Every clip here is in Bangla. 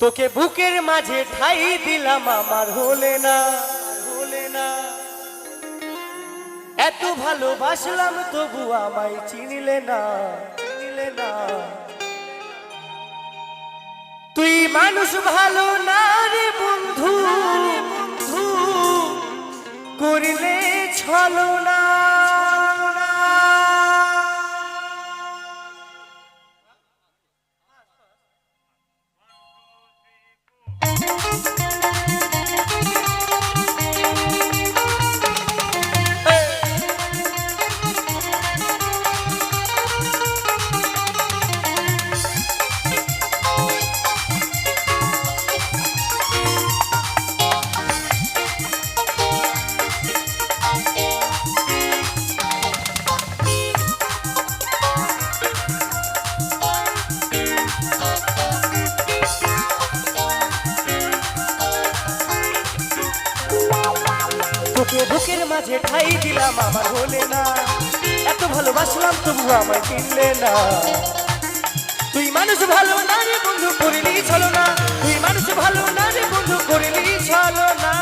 তোকে বুকের মাঝে ঠাই দিলাম, আমার হলে না। হলে না এত ভালোবাসলাম, তবু আমায় চিনিলে না। চিনিলে না তুই মানুষ ভালো না রে বন্ধু। বন্ধু করিলে ছলো না তোকে বুকের মাঝে ঠাই দিলাম আমার হলে না। এত ভালোবাসলাম তবু আমায় কিনলে না। তুই মানুষ ভালো না রে বন্ধু, করিলি ছলো না। তুই মানুষ ভালো না রে বন্ধু, করিলি ছলো না।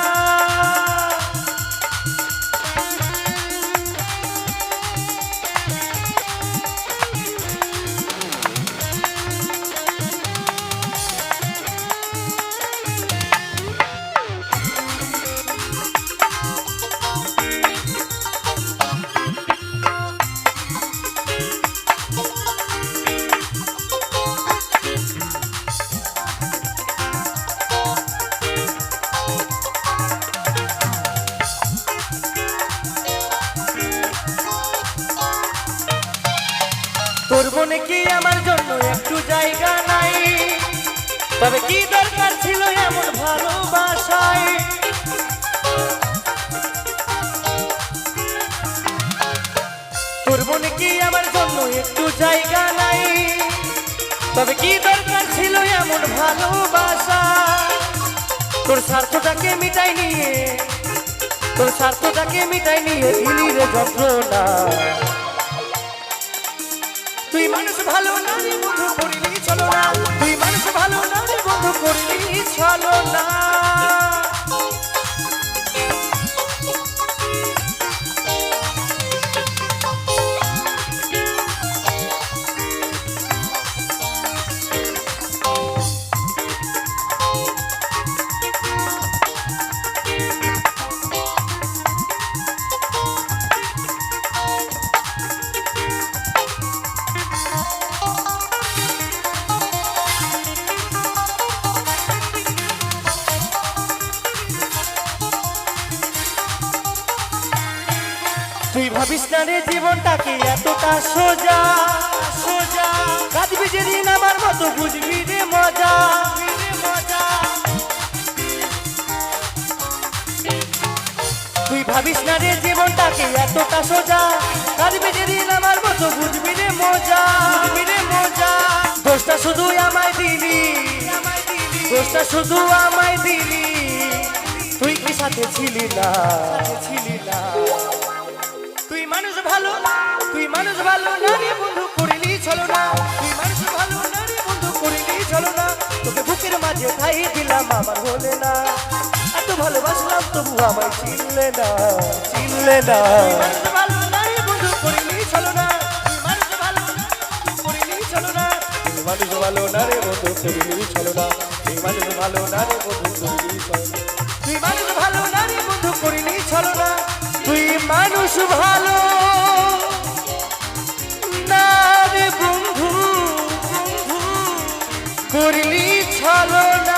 একটু জায়গা নাই। তবে কি দরকার ছিল এমন ভালোবাসায়? তোর মনে কি আমার জন্য একটু জায়গা নাই? তবে কি দরকার ছিল এমন ভালোবাসা তোর স্বার্থটাকে মিটাই নিয়ে, তোর স্বার্থটাকে মিটাই নিয়ে দিলি রে যন্ত্রণা। তুই মানুষ ভালো না বন্ধু, করিলি চলো না। তুই মানুষ ভালো না বন্ধু, করিলি চলো না। তুই ভাবিস না রে জীবনটাকে এতটা সোজা? সোজা। কাঁদবি যেদিন আমার মতো বুঝবি রে মজা। তুই ভাবিস না রে জীবনটাকে এতটা সোজা? কাঁদবি যেদিন আমার মতো বুঝবি রে মজা। বুঝবি রে মজা। দোষটা শুধু আমায় দিলি দোষটা শুধু আমায় দিলি তুই কি সাথে ছিলি না? ছিলি মানুষ ভালো তুই মানুষ ভালো না রে বন্ধু করিলি চলো না। তুই মানুষ ভালো না রে বন্ধু করিলি চলো না। তোকে বুকের মাঝে ঠাই দিলাম আমার হলে না। এত ভালোবাসলাম তবু আমায় চিনলে না চিনলে না। ভালো না রে বন্ধু করিলি চলো না। মানুষ ভালো না করিলি চলো না। তুই মানুষ ভালো না রে বন্ধু করিলি চলো না। তুই মানুষ ভালো না রে বন্ধু করিলি চলো তুই মানুষ ভালো না রে বন্ধু করিলি চলো না। তুই মানুষ ভালো করলি ছলনা।